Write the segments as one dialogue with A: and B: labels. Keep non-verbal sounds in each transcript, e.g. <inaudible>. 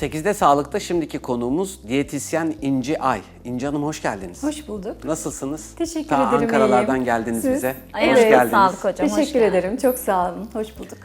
A: 8'de Sağlık'ta şimdiki konuğumuz diyetisyen İnci Ay. İnci Hanım hoş geldiniz.
B: Hoş bulduk.
A: Nasılsınız?
B: Teşekkür
A: Ta
B: ederim.
A: Ankaralardan
B: iyiyim.
A: geldiniz
B: Siz?
A: bize.
C: Ayağınıza
A: Hoş geldiniz.
C: sağlık hocam. hoş
B: Teşekkür
C: geldin.
B: ederim. Çok sağ olun. Hoş bulduk.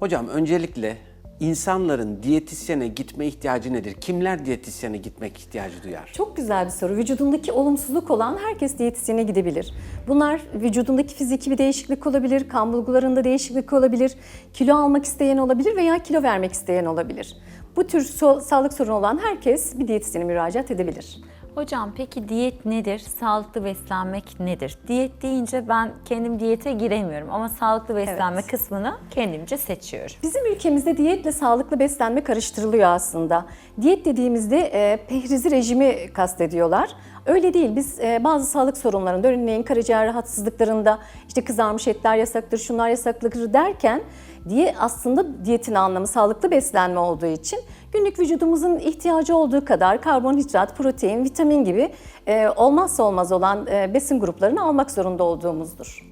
A: Hocam öncelikle insanların diyetisyene gitme ihtiyacı nedir? Kimler diyetisyene gitmek ihtiyacı duyar?
B: Çok güzel bir soru. Vücudundaki olumsuzluk olan herkes diyetisyene gidebilir. Bunlar vücudundaki fiziki bir değişiklik olabilir, kan bulgularında değişiklik olabilir, kilo almak isteyen olabilir veya kilo vermek isteyen olabilir. Bu tür so- sağlık sorunu olan herkes bir diyetisyene müracaat edebilir.
C: Hocam peki diyet nedir? Sağlıklı beslenmek nedir? Diyet deyince ben kendim diyete giremiyorum ama sağlıklı beslenme
B: Evet.
C: kısmını kendimce seçiyorum.
B: Bizim ülkemizde diyetle sağlıklı beslenme karıştırılıyor aslında. Diyet dediğimizde e, pehrizi rejimi kastediyorlar. Öyle değil. Biz e, bazı sağlık sorunlarında, örneğin karaciğer rahatsızlıklarında işte kızarmış etler yasaktır, şunlar yasaktır derken diye aslında diyetin anlamı sağlıklı beslenme olduğu için günlük vücudumuzun ihtiyacı olduğu kadar karbonhidrat, protein, vitamin gibi e, olmazsa olmaz olan e, besin gruplarını almak zorunda olduğumuzdur.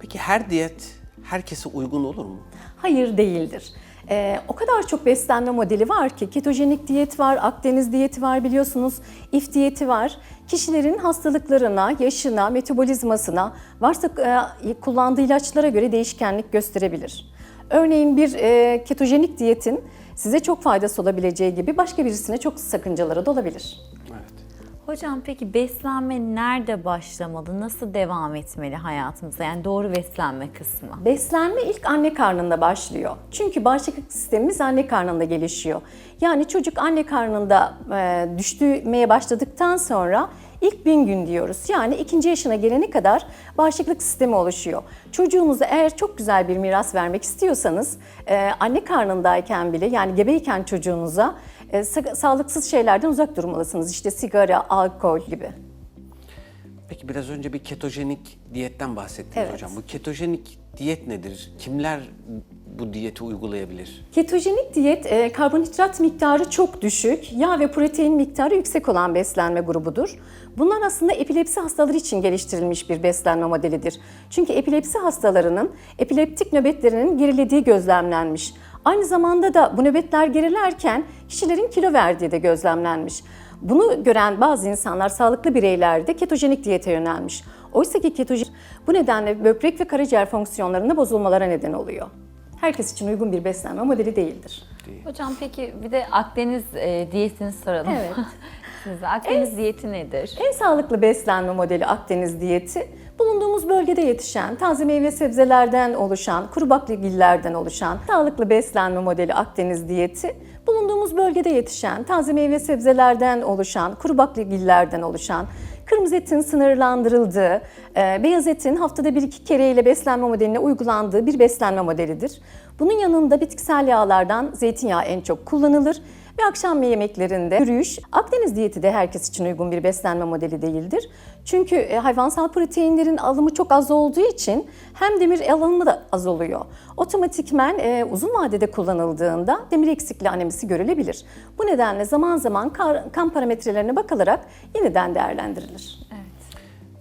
A: Peki her diyet herkese uygun olur mu?
B: Hayır değildir. Ee, o kadar çok beslenme modeli var ki ketojenik diyet var, Akdeniz diyeti var biliyorsunuz, if diyeti var. Kişilerin hastalıklarına, yaşına, metabolizmasına, varsa e, kullandığı ilaçlara göre değişkenlik gösterebilir. Örneğin bir e, ketojenik diyetin size çok faydası olabileceği gibi başka birisine çok sakıncaları da olabilir.
C: Hocam peki beslenme nerede başlamalı? Nasıl devam etmeli hayatımıza? Yani doğru beslenme kısmı.
B: Beslenme ilk anne karnında başlıyor. Çünkü bağışıklık sistemimiz anne karnında gelişiyor. Yani çocuk anne karnında e, düşmeye başladıktan sonra ilk bin gün diyoruz. Yani ikinci yaşına gelene kadar bağışıklık sistemi oluşuyor. Çocuğunuza eğer çok güzel bir miras vermek istiyorsanız e, anne karnındayken bile yani gebeyken çocuğunuza e, sa- sağlıksız şeylerden uzak durmalısınız. İşte sigara, alkol gibi.
A: Peki biraz önce bir ketojenik diyetten bahsettiniz
B: Evet.
A: hocam. Bu ketojenik diyet nedir? Kimler bu diyeti uygulayabilir?
B: Ketojenik diyet e, karbonhidrat miktarı çok düşük, yağ ve protein miktarı yüksek olan beslenme grubudur. Bunlar aslında epilepsi hastaları için geliştirilmiş bir beslenme modelidir. Çünkü epilepsi hastalarının epileptik nöbetlerinin gerilediği gözlemlenmiş. Aynı zamanda da bu nöbetler gerilerken kişilerin kilo verdiği de gözlemlenmiş. Bunu gören bazı insanlar, sağlıklı bireyler de ketojenik diyete yönelmiş. Oysa ki ketojenik bu nedenle böbrek ve karaciğer fonksiyonlarında bozulmalara neden oluyor. Herkes için uygun bir beslenme modeli değildir.
C: Hocam peki bir de Akdeniz e, diyetini soralım.
B: Evet. <laughs>
C: Size Akdeniz diyeti nedir?
B: En sağlıklı beslenme modeli Akdeniz diyeti, bulunduğumuz bölgede yetişen, taze meyve sebzelerden oluşan, kuru baklagillerden oluşan sağlıklı beslenme modeli Akdeniz diyeti, bulunduğumuz bölgede yetişen, taze meyve sebzelerden oluşan, kuru baklagillerden oluşan, kırmızı etin sınırlandırıldığı, e, beyaz etin haftada bir iki kereyle beslenme modeline uygulandığı bir beslenme modelidir. Bunun yanında bitkisel yağlardan zeytinyağı en çok kullanılır ve akşam yemeklerinde yürüyüş. Akdeniz diyeti de herkes için uygun bir beslenme modeli değildir. Çünkü e, hayvansal proteinlerin alımı çok az olduğu için hem demir alımı da az oluyor. Otomatikmen e, uzun vadede kullanıldığında demir eksikliği anemisi görülebilir. Bu nedenle zaman zaman kar- kan parametrelerine bakılarak yeniden değerlendirilir.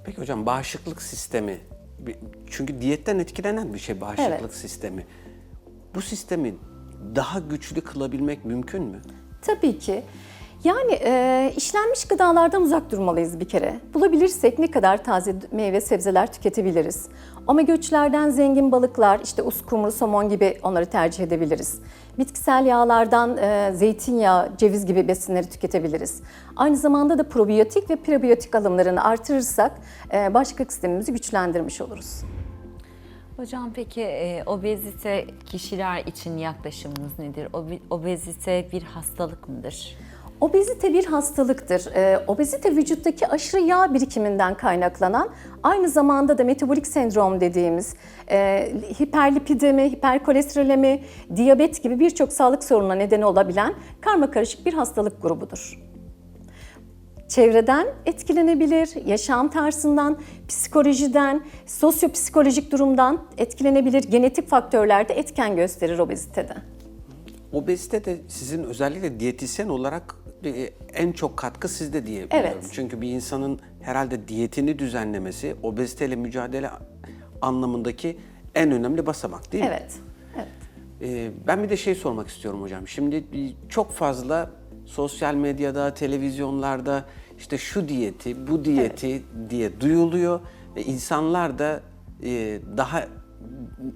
A: Peki hocam bağışıklık sistemi, çünkü diyetten etkilenen bir şey bağışıklık
B: Evet.
A: sistemi. Bu sistemi daha güçlü kılabilmek mümkün mü?
B: Tabii ki. Yani e, işlenmiş gıdalardan uzak durmalıyız bir kere. Bulabilirsek ne kadar taze meyve sebzeler tüketebiliriz. Omega 3'lerden zengin balıklar, işte uskumru, somon gibi onları tercih edebiliriz. Bitkisel yağlardan e, zeytinyağı, ceviz gibi besinleri tüketebiliriz. Aynı zamanda da probiyotik ve prebiyotik alımlarını artırırsak e, bağışıklık sistemimizi güçlendirmiş oluruz.
C: Hocam peki e, obezite kişiler için yaklaşımınız nedir? Obe- obezite bir hastalık mıdır?
B: Obezite bir hastalıktır. Ee, obezite vücuttaki aşırı yağ birikiminden kaynaklanan, aynı zamanda da metabolik sendrom dediğimiz e, hiperlipidemi, hiperkolesterolemi, diyabet gibi birçok sağlık sorununa neden olabilen karma karışık bir hastalık grubudur. Çevreden etkilenebilir, yaşam tarzından, psikolojiden, sosyopsikolojik durumdan etkilenebilir, genetik faktörler de etken gösterir obezitede.
A: Obezite de sizin özellikle diyetisyen olarak e, en çok katkı sizde diye biliyorum.
B: Evet.
A: Çünkü bir insanın herhalde diyetini düzenlemesi obeziteyle mücadele anlamındaki en önemli basamak değil mi?
B: Evet, evet.
A: Ee, ben bir de şey sormak istiyorum hocam. Şimdi bir- çok fazla sosyal medyada, televizyonlarda işte şu diyeti, bu diyeti diye duyuluyor ve insanlar da e, daha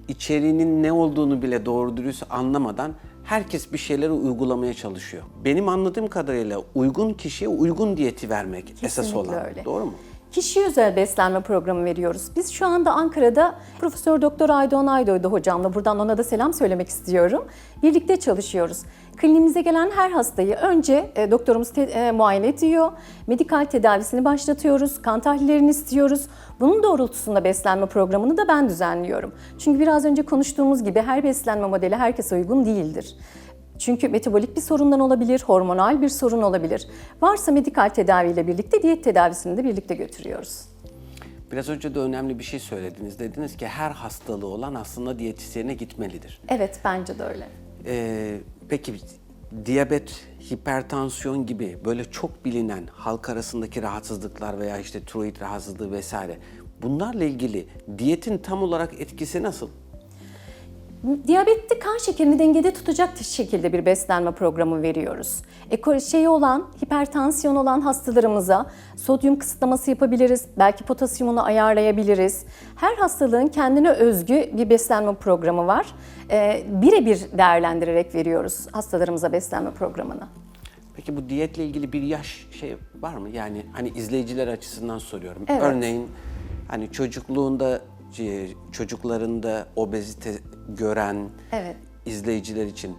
A: içeriğinin ne olduğunu bile doğru dürüst anlamadan herkes bir şeyleri uygulamaya çalışıyor. Benim anladığım kadarıyla uygun kişiye uygun diyeti vermek esas
B: Kesinlikle
A: olan.
B: öyle.
A: Doğru mu?
B: Kişiye özel beslenme programı veriyoruz. Biz şu anda Ankara'da Profesör Doktor Aydoğan Aydoğdu hocamla buradan ona da selam söylemek istiyorum. Birlikte çalışıyoruz. Kliniğimize gelen her hastayı önce e, doktorumuz te- e, muayene ediyor. Medikal tedavisini başlatıyoruz. Kan tahlillerini istiyoruz. Bunun doğrultusunda beslenme programını da ben düzenliyorum. Çünkü biraz önce konuştuğumuz gibi her beslenme modeli herkese uygun değildir. Çünkü metabolik bir sorundan olabilir, hormonal bir sorun olabilir. Varsa medikal tedaviyle birlikte diyet tedavisini de birlikte götürüyoruz.
A: Biraz önce de önemli bir şey söylediniz. Dediniz ki her hastalığı olan aslında diyetisyene gitmelidir.
B: Evet bence de öyle.
A: Ee, peki diyabet, hipertansiyon gibi böyle çok bilinen halk arasındaki rahatsızlıklar veya işte tiroid rahatsızlığı vesaire bunlarla ilgili diyetin tam olarak etkisi nasıl?
B: Diyabette kan şekerini dengede tutacak şekilde bir beslenme programı veriyoruz. Eko şeyi olan, hipertansiyon olan hastalarımıza sodyum kısıtlaması yapabiliriz. Belki potasyumunu ayarlayabiliriz. Her hastalığın kendine özgü bir beslenme programı var. Ee, birebir değerlendirerek veriyoruz hastalarımıza beslenme programını.
A: Peki bu diyetle ilgili bir yaş şey var mı? Yani hani izleyiciler açısından soruyorum.
B: Evet.
A: Örneğin hani çocukluğunda e, çocuklarında obezite gören
B: Evet.
A: izleyiciler için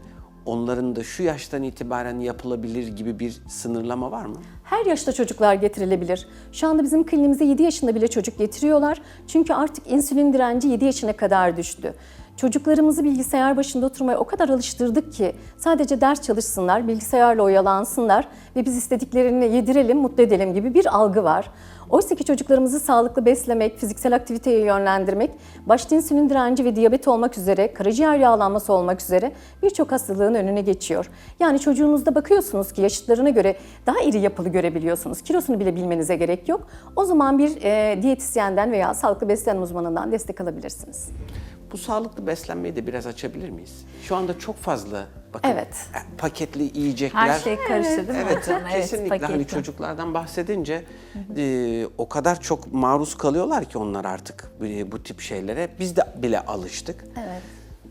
A: onların da şu yaştan itibaren yapılabilir gibi bir sınırlama var mı?
B: Her yaşta çocuklar getirilebilir. Şu anda bizim kliniğimize 7 yaşında bile çocuk getiriyorlar. Çünkü artık insülin direnci 7 yaşına kadar düştü. Çocuklarımızı bilgisayar başında oturmaya o kadar alıştırdık ki sadece ders çalışsınlar, bilgisayarla oyalansınlar ve biz istediklerini yedirelim, mutlu edelim gibi bir algı var. Oysa ki çocuklarımızı sağlıklı beslemek, fiziksel aktiviteye yönlendirmek, başta insülin direnci ve diyabet olmak üzere, karaciğer yağlanması olmak üzere birçok hastalığın önüne geçiyor. Yani çocuğunuzda bakıyorsunuz ki yaşıtlarına göre daha iri yapılı görebiliyorsunuz. Kilosunu bile bilmenize gerek yok. O zaman bir e, diyetisyenden veya sağlıklı beslenme uzmanından destek alabilirsiniz.
A: Bu sağlıklı beslenmeyi de biraz açabilir miyiz? Şu anda çok fazla bakın
B: Evet.
A: e, paketli yiyecekler.
C: Her şey karıştı değil mi
A: Evet,
C: hocam? Evet,
A: kesinlikle hani çocuklardan bahsedince e, o kadar çok maruz kalıyorlar ki onlar artık e, bu tip şeylere. Biz de bile alıştık.
B: Evet.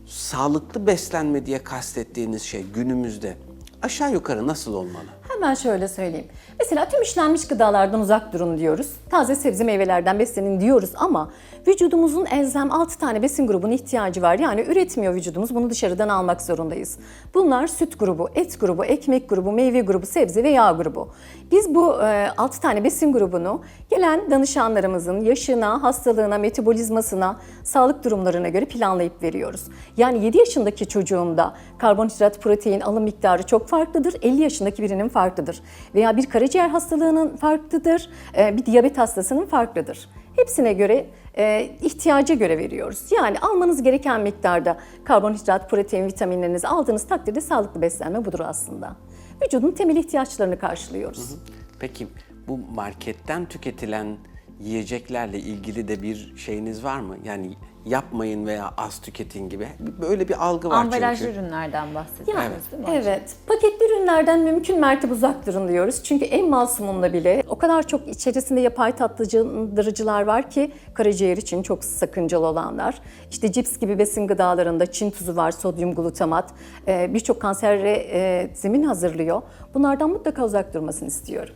A: Sağlıklı beslenme diye kastettiğiniz şey günümüzde aşağı yukarı nasıl olmalı?
B: Hemen şöyle söyleyeyim. Mesela tüm işlenmiş gıdalardan uzak durun diyoruz. Taze sebze meyvelerden beslenin diyoruz ama vücudumuzun elzem 6 tane besin grubuna ihtiyacı var. Yani üretmiyor vücudumuz. Bunu dışarıdan almak zorundayız. Bunlar süt grubu, et grubu, ekmek grubu, meyve grubu, sebze ve yağ grubu. Biz bu 6 tane besin grubunu gelen danışanlarımızın yaşına, hastalığına, metabolizmasına, sağlık durumlarına göre planlayıp veriyoruz. Yani 7 yaşındaki çocuğumda karbonhidrat, protein alım miktarı çok farklıdır. 50 yaşındaki birinin farklıdır. Veya bir karaciğer hastalığının farklıdır. e, Bir diyabet hastasının farklıdır. Hepsine göre e, ihtiyaca göre veriyoruz. Yani almanız gereken miktarda karbonhidrat, protein, vitaminlerinizi aldığınız takdirde sağlıklı beslenme budur aslında. Vücudun temel ihtiyaçlarını karşılıyoruz.
A: Peki bu marketten tüketilen yiyeceklerle ilgili de bir şeyiniz var mı? Yani yapmayın veya az tüketin gibi. Böyle bir algı var
C: Ambalajlı
A: çünkü.
C: ürünlerden bahsediyoruz
B: Yani,
C: değil mi
B: evet. Paketli ürünlerden mümkün mertebe uzak durun diyoruz. Çünkü en masumunda bile o kadar çok içerisinde yapay tatlandırıcılar var ki karaciğer için çok sakıncalı olanlar. İşte cips gibi besin gıdalarında Çin tuzu var, sodyum glutamat. Ee, Birçok kansere zemin hazırlıyor. Bunlardan mutlaka uzak durmasını istiyorum.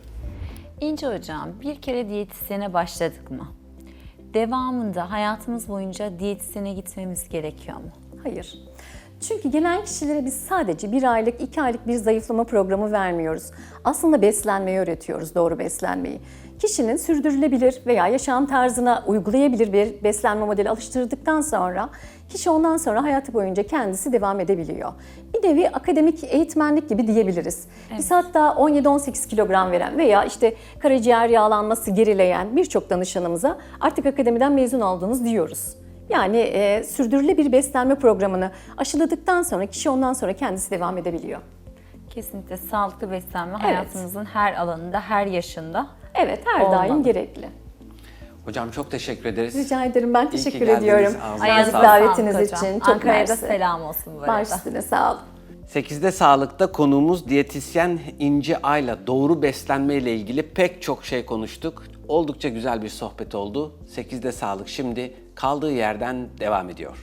C: İnce hocam bir kere diyetisyene başladık mı? Devamında hayatımız boyunca diyetisyene gitmemiz gerekiyor mu?
B: Hayır. Çünkü gelen kişilere biz sadece bir aylık, iki aylık bir zayıflama programı vermiyoruz. Aslında beslenmeyi öğretiyoruz, doğru beslenmeyi. Kişinin sürdürülebilir veya yaşam tarzına uygulayabilir bir beslenme modeli alıştırdıktan sonra kişi ondan sonra hayatı boyunca kendisi devam edebiliyor. Bir nevi akademik eğitmenlik gibi diyebiliriz. Biz hatta 17-18 kilogram veren veya işte karaciğer yağlanması gerileyen birçok danışanımıza artık akademiden mezun oldunuz diyoruz. Yani e, sürdürülebilir bir beslenme programını aşıladıktan sonra kişi ondan sonra kendisi devam edebiliyor.
C: Kesinlikle sağlıklı beslenme hayatımızın her alanında, her yaşında
B: Evet, her
C: Olmalı.
B: daim gerekli.
A: Hocam çok teşekkür ederiz.
B: Rica ederim. Ben teşekkür ediyorum.
A: Sağlık.
B: davetiniz
C: Sağlık hocam.
B: için. Çok
C: Ankara'ya da
B: mersi.
C: selam olsun bu
B: Baş
C: arada.
B: üstüne sağ olun.
A: 8'de Sağlık'ta konuğumuz diyetisyen İnci Ay'la doğru beslenme ile ilgili pek çok şey konuştuk. Oldukça güzel bir sohbet oldu. 8'de Sağlık şimdi kaldığı yerden devam ediyor.